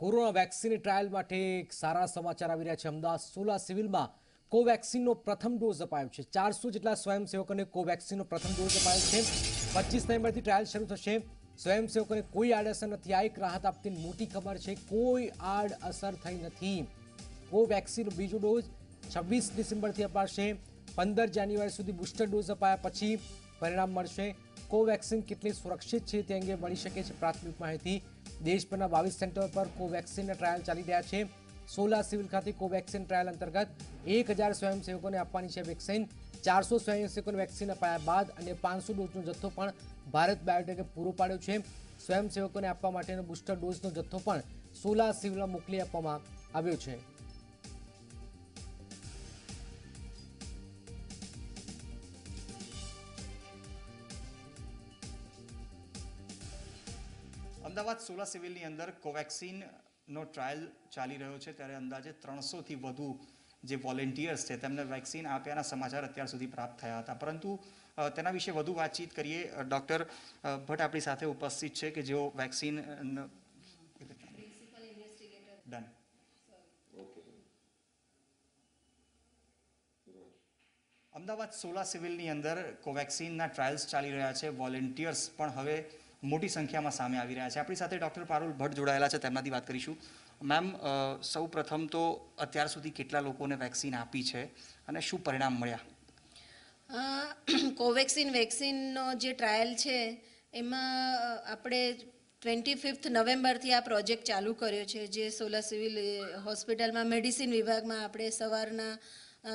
Corona vaccine trial માટે એક સારા સમાચાર આવી રહ્યા છે. અમદાવાદ સોલા સિવિલમાં કોવેક્સિનનો પ્રથમ ડોઝ અપાયો છે. ચારસો જેટલા સ્વયંસેવકોને કોવેક્સિનનો પ્રથમ ડોઝ અપાયો છે. પચીસ નવેમ્બરથી ટ્રાયલ શરૂ થશે. સ્વયંસેવકોને કોઈ આડઅસર નથી. આ એક રાહત આપતી મોટી ખબર છે. કોઈ આડઅસર થઈ નથી. કોવેક્સિનનો બીજો ડોઝ છવ્વીસ ડિસેમ્બરથી અપાશે. પંદર જાન્યુઆરી સુધી બુસ્ટર ડોઝ અપાયા પછી પરિણામ મળશે. કોવેક્સિન કેટલી સુરક્ષિત છે તે અંગે મળી શકે છે પ્રાથમિક માહિતી. દેશભરના બાવીસ સેન્ટર પર કોવેક્સિનના ટ્રાયલ ચાલી રહ્યા છે. સોલા સિવિલ ખાતે કોવેક્સિન ટ્રાયલ અંતર્ગત એક હજાર સ્વયંસેવકોને આપવાની છે વેક્સિન ચારસો સ્વયંસેવકોને વેક્સિન અપાયા બાદ અને પાંચસો ડોઝનો જથ્થો પણ ભારત બાયોટેકે પૂરો પાડ્યો છે. સ્વયંસેવકોને આપવા માટેનો બુસ્ટર ડોઝનો જથ્થો પણ સોલા સિવિલમાં મોકલી આપવામાં આવ્યો છે. અમદાવાદ સોલા સિવિલની અંદર કોવેક્સિનનો ટ્રાયલ ચાલી રહ્યો છે ત્યારે અંદાજે ત્રણસોથી વધુ જે વોલેન્ટિયર્સ છે તેમને વેક્સિન આપ્યાના સમાચાર અત્યાર સુધી પ્રાપ્ત થયા હતા. પરંતુ તેના વિશે વધુ વાતચીત કરીએ. ડૉક્ટર ભટ્ટ આપણી સાથે ઉપસ્થિત છે કે જેઓ વેક્સિન ડન અમદાવાદ સોલા સિવિલની અંદર કોવેક્સિનના ટ્રાયલ્સ ચાલી રહ્યા છે. વોલેન્ટિયર્સ પણ હવે મોટી સંખ્યામાં સામે આવી રહ્યા છે. આપણી સાથે ડૉક્ટર પારુલ ભટ્ટ જોડાયેલા છે. તેમનાથી વાત કરીશું. મેમ સૌ પ્રથમ તો અત્યાર સુધી કેટલા લોકોને વેક્સિન આપી છે અને શું પરિણામ મળ્યા? કોવેક્સિન, વેક્સિનનો જે ટ્રાયલ છે, એમાં આપણે ટ્વેન્ટી ફિફ્થ નવેમ્બરથી આ પ્રોજેક્ટ ચાલુ કર્યો છે, જે સોલા સિવિલ હોસ્પિટલમાં, મેડિસિન વિભાગમાં આપણે સવારના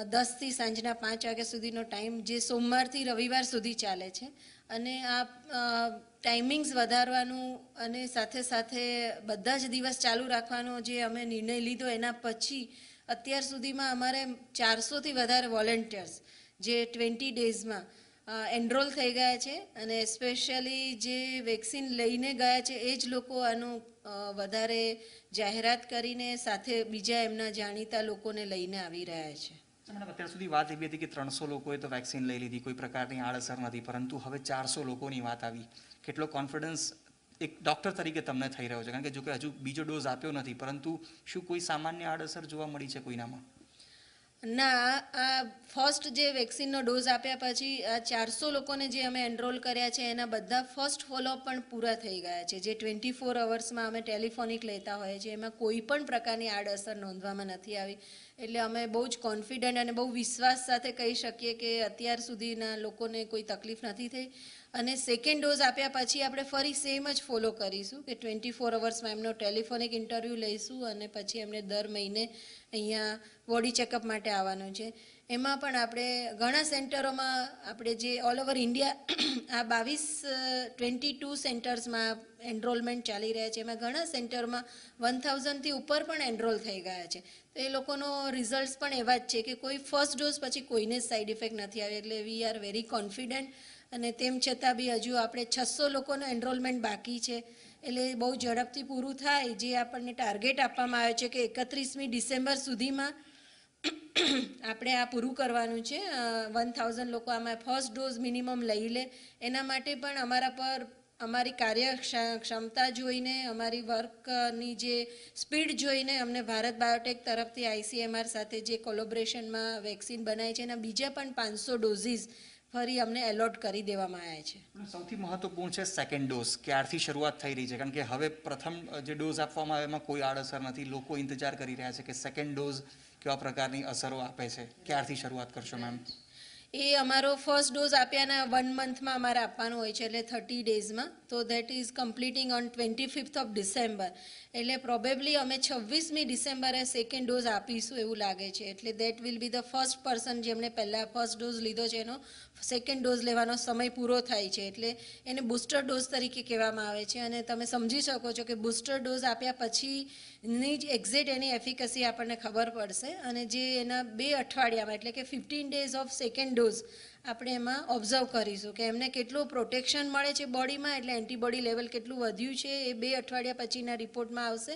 દસથી સાંજના પાંચ વાગ્યા સુધીનો ટાઈમ, જે સોમવારથી રવિવાર સુધી ચાલે છે. અને આ ટાઈમિંગ્સ વધારવાનું અને સાથે સાથે બધા જ દિવસ ચાલુ રાખવાનો જે અમે નિર્ણય લીધો એના પછી અત્યાર સુધીમાં અમારે ચારસોથી વધારે વોલેન્ટિયર્સ જે ટ્વેન્ટી ડેઝમાં એનરોલ થઈ ગયા છે અને સ્પેશિયલી જે વેક્સિન લઈને ગયા છે એ જ લોકો આનું વધારે જાહેરાત કરીને સાથે બીજા એમના જાણીતા લોકોને લઈને આવી રહ્યા છે. અત્યાર સુધી વાત એવી હતી કે ત્રણસો લોકોએ તો વેક્સિન લઈ લીધી, કોઈ પ્રકારની આડઅસર નથી પરંતુ હવે ચારસો લોકોની વાત આવી. કેટલો કોન્ફિડન્સ એક ડૉક્ટર તરીકે તમને થઈ રહ્યો છે. કારણ કે જો કે હજુ બીજો ડોઝ આપ્યો નથી, પરંતુ શું કોઈ સામાન્ય આડઅસર જોવા મળી છે કોઈનામાં? ના, આ ફર્સ્ટ જે વેક્સિનનો ડોઝ આપ્યા પછી આ ચારસો લોકોને જે અમે એનરોલ કર્યા છે, એના બધા ફર્સ્ટ ફોલોઅપ પણ પૂરા થઈ ગયા છે. જે ટ્વેન્ટી ફોર અવર્સમાં અમે ટેલિફોનિક લેતા હોઈએ છીએ, એમાં કોઈ પણ પ્રકારની આડઅસર નોંધવામાં નથી આવી. એટલે અમે બહુ જ કોન્ફિડન્ટ અને બહુ વિશ્વાસ સાથે કહી શકીએ કે અત્યાર સુધીના લોકોને કોઈ તકલીફ નથી થઈ. અને સેકન્ડ ડોઝ આપ્યા પછી આપણે ફરી સેમ જ ફોલો કરીશું કે ટ્વેન્ટી ફોર અવર્સમાં એમનો ટેલિફોનિક ઇન્ટરવ્યૂ લઈશું અને પછી એમને દર મહિને અહીંયા બોડી ચેકઅપ માટે આવવાનું છે. એમાં પણ આપણે ઘણા સેન્ટરોમાં આપણે જે ઓલ ઓવર ઇન્ડિયા આ બાવીસ ટ્વેન્ટી ટુ સેન્ટર્સમાં એનરોલમેન્ટ ચાલી રહ્યા છે. એમાં ઘણા સેન્ટરમાં વન થાઉઝન્ડથી ઉપર પણ એનરોલ થઈ ગયા છે. તો એ લોકોનો રિઝલ્ટ પણ એવા જ છે કે કોઈ ફર્સ્ટ ડોઝ પછી કોઈને સાઈડ ઇફેક્ટ નથી આવી. એટલે વી આર વેરી કોન્ફિડન્ટ અને તેમ છતાં બી હજુ આપણે છસો લોકોનું એનરોલમેન્ટ બાકી છે. એટલે બહુ ઝડપથી પૂરું થાય. જે આપણને ટાર્ગેટ આપવામાં આવ્યો છે કે એકત્રીસમી ડિસેમ્બર સુધીમાં આપણે આ પૂરું કરવાનું છે. વન થાઉઝન્ડ લોકો આમાં ફર્સ્ટ ડોઝ મિનિમમ લઈ લે. એના માટે પણ અમારા પર અમારી કાર્ય ક્ષ- ક્ષમતા જોઈને, અમારી વર્કની જે સ્પીડ જોઈને અમને ભારત બાયોટેક તરફથી આઈસીએમઆર સાથે જે કોલોબ્રેશનમાં વેક્સિન બનાવી છે, એના બીજા પણ પાંચસો ડોઝીસ ફરી અમને એલોટ કરી દેવામાં આવ્યા છે. સૌથી મહત્વપૂર્ણ છે સેકન્ડ ડોઝ ક્યારથી શરૂઆત થઈ રહી છે? કારણ કે હવે પ્રથમ જે ડોઝ આપવામાં આવે એમાં કોઈ આડઅસર નથી. લોકો ઇંતજાર કરી રહ્યા છે કે સેકન્ડ ડોઝ કેવા પ્રકારની અસરો આપે છે? ક્યારથી શરૂઆત કરશો મેમ એ અમારો ફર્સ્ટ ડોઝ આપ્યાના વન મંથમાં અમારે આપવાનો હોય છે, એટલે થર્ટી ડેઝમાં તો that is completing on twenty fifth of December એટલે પ્રોબેબલી અમે છવ્વીસમી ડિસેમ્બરે સેકન્ડ ડોઝ આપીશું એવું લાગે છે. એટલે that will be the first person જેમણે પહેલાં ફર્સ્ટ ડોઝ લીધો છે, એનો સેકન્ડ ડોઝ લેવાનો સમય પૂરો થાય છે. એટલે એને બુસ્ટર ડોઝ તરીકે કહેવામાં આવે છે. અને તમે સમજી શકો છો કે બુસ્ટર ડોઝ આપ્યા પછીની જ એક્ઝેક્ટ એની એફિકસી આપણને ખબર પડશે. અને જે એના બે અઠવાડિયામાં, એટલે કે fifteen days of second dose dose આપણે એમાં ઓબ્ઝર્વ કરીશું કે એમને કેટલું પ્રોટેક્શન મળે છે બોડીમાં એટલે એન્ટીબોડી લેવલ કેટલું વધ્યું છે એ બે અઠવાડિયા પછીના રિપોર્ટમાં આવશે.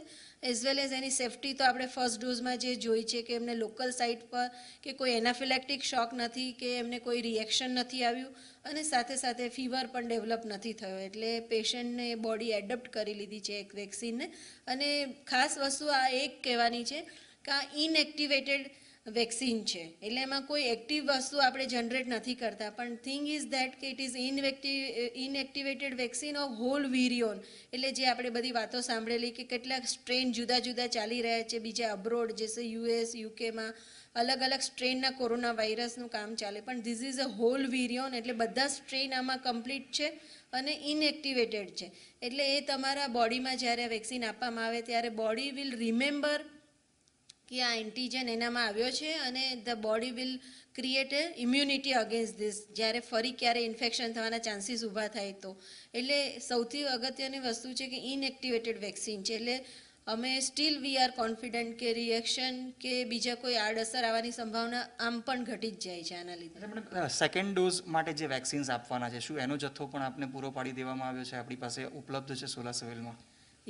As well as any safety તો આપણે ફર્સ્ટ ડોઝમાં જે જોઈ છે કે એમને લોકલ સાઇટ પર કે કોઈ એનાફિલેક્ટિક શોક નથી, કે એમને કોઈ રિએક્શન નથી આવ્યું અને સાથે સાથે ફીવર પણ ડેવલપ નથી થયો. એટલે પેશન્ટને બોડી એડપ્ટ કરી લીધી છે એક વેક્સિનને અને ખાસ વસ્તુ આ એક કહેવાની છે કે આ ઇનએક્ટિવેટેડ વેક્સિન છે. એટલે એમાં કોઈ એક્ટિવ વસ્તુ આપણે જનરેટ નથી કરતા. પણ થિંગ ઇઝ દેટ કે it is inactive inactivated vaccine of whole virion એટલે જે આપણે બધી વાતો સાંભળેલી કે કેટલાક સ્ટ્રેન જુદા જુદા ચાલી રહ્યા છે. બીજા અબ્રોડ જેસે યુએસ યુકેમાં અલગ અલગ સ્ટ્રેનના કોરોના વાયરસનું કામ ચાલે. પણ this is a whole virion એટલે બધા સ્ટ્રેન આમાં કમ્પ્લીટ છે અને ઇનએક્ટિવેટેડ છે. એટલે એ તમારા બોડીમાં જ્યારે વેક્સિન આપવામાં આવે, ત્યારે બોડી વિલ રિમેમ્બર કે આ એન્ટીજન એનામાં આવ્યો છે અને the body will create immunity against this જ્યારે ફરી ક્યારે ઇન્ફેક્શન થવાના ચાન્સીસ ઊભા થાય તો. એટલે સૌથી અગત્યની વસ્તુ છે કે ઇનએક્ટિવેટેડ વેક્સિન છે. એટલે અમે સ્ટીલ વી આર કોન્ફિડન્ટ કે રિએક્શન કે બીજા કોઈ આડઅસર આવવાની સંભાવના આમ પણ ઘટી જ જાય છે આના લીધે. સેકન્ડ ડોઝ માટે જે વેક્સિન્સ આપવાના છે, શું એનો જથ્થો પણ આપને પૂરો પાડી દેવામાં આવ્યો છે? આપણી પાસે ઉપલબ્ધ છે સોલા સિવિલમાં?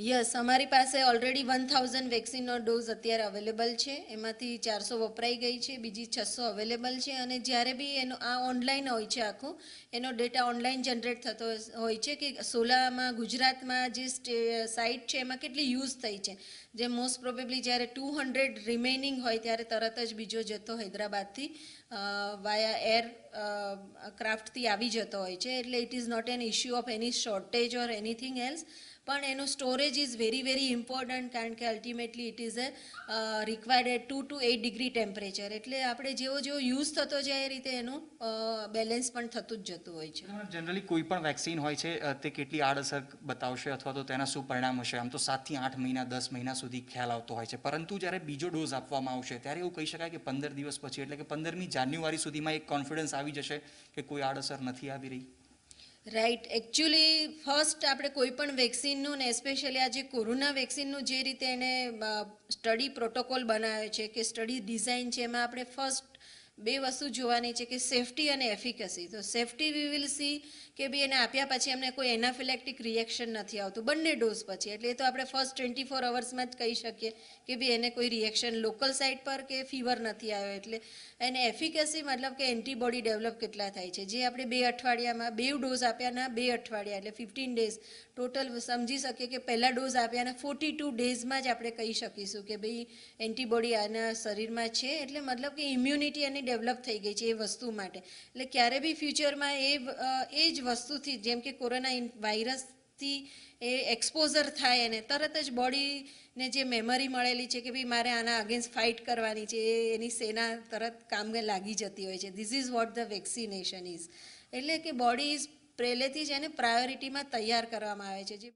યસ અમારી પાસે ઓલરેડી વન થાઉઝન્ડ વેક્સિનનો ડોઝ અત્યારે અવેલેબલ છે. એમાંથી ચારસો વપરાઈ ગઈ છે, બીજી છસો અવેલેબલ છે અને જ્યારે બી એનો આ ઓનલાઈન હોય છે આખું, એનો ડેટા ઓનલાઈન જનરેટ થતો હોય છે કે સોલામાં, ગુજરાતમાં જે સાઇટ છે એમાં કેટલી યુઝ થઈ છે. જે મોસ્ટ પ્રોબેબલી જ્યારે ટુ હંડ્રેડ રિમેનિંગ હોય ત્યારે તરત જ બીજો જથ્થો હૈદરાબાદથી વાયા એર ક્રાફ્ટથી આવી જતો હોય છે. એટલે it is not an issue of any shortage or anything else પણ એનું storage is very very important કારણ કે ultimately it is a required to to at degree temperature એટલે આપણે જેવો જેવો યુઝ થતો જાય એ રીતે એનું બેલેન્સ પણ થતું જ જતું હોય છે. જનરલી કોઈ પણ વેક્સિન હોય છે તે કેટલી આડઅસર બતાવશે અથવા તો તેના શું પરિણામ હશે? આમ તો સાતથી આઠ મહિના, દસ મહિના સુધી ખ્યાલ આવતો હોય છે. પરંતુ જ્યારે બીજો ડોઝ આપવામાં આવશે, ત્યારે એવું કહી શકાય કે પંદર દિવસ પછી, એટલે કે પંદરમી જાન્યુઆરી સુધીમાં એક કોન્ફિડન્સ આવી જશે કે કોઈ આડઅસર નથી આવી રહી? રાઈટ એકચ્યુઅલી ફર્સ્ટ આપણે કોઈ પણ વેક્સિનનું ને એસ્પેશિયલી આ જે કોરોના વેક્સિનનું જે રીતે એને સ્ટડી પ્રોટોકોલ બનાવ્યો છે કે સ્ટડી ડિઝાઇન છે, એમાં આપણે ફર્સ્ટ બે વસ્તુ જોવાની છે કે સેફટી અને એફિકસી તો સેફટી વી વિલ સી કે ભાઈ એને આપ્યા પછી એમને કોઈ એનાફિલેક્ટિક રિએક્શન નથી આવતું, બંને ડોઝ પછી. એટલે એ તો આપણે ફર્સ્ટ ટ્વેન્ટી ફોર અવર્સમાં જ કહી શકીએ કે ભાઈ એને કોઈ રિએક્શન લોકલ સાઇટ પર કે ફીવર નથી આવ્યો. એટલે એને એફિકસી મતલબ કે એન્ટીબોડી ડેવલપ કેટલા થાય છે. જે આપણે બે અઠવાડિયામાં બે ડોઝ આપ્યાના બે અઠવાડિયા, એટલે ફિફ્ટીન ડેઝ ટોટલ સમજી શકીએ કે પહેલા ડોઝ આપ્યાના ફોર્ટી ટુ ડેઝમાં જ આપણે કહી શકીશું કે ભાઈ એન્ટીબોડી આના શરીરમાં છે. એટલે મતલબ કે ઇમ્યુનિટી એની ડેવલપ થઈ ગઈ છે એ વસ્તુ માટે. એટલે ક્યારે બી ફ્યુચરમાં એ એ જ વસ્તુથી, જેમ કે કોરોના વાયરસથી એ એક્સપોઝર થાય એને તરત જ બોડીને જે મેમરી મળેલી છે કે ભાઈ મારે આના અગેન્સ્ટ ફાઇટ કરવાની છે, એ એની સેના તરત કામે લાગી જતી હોય છે. This is what the vaccination is એટલે કે બોડી ઇઝ પહેલેથી જ એને પ્રાયોરિટીમાં તૈયાર કરવામાં આવે છે. જે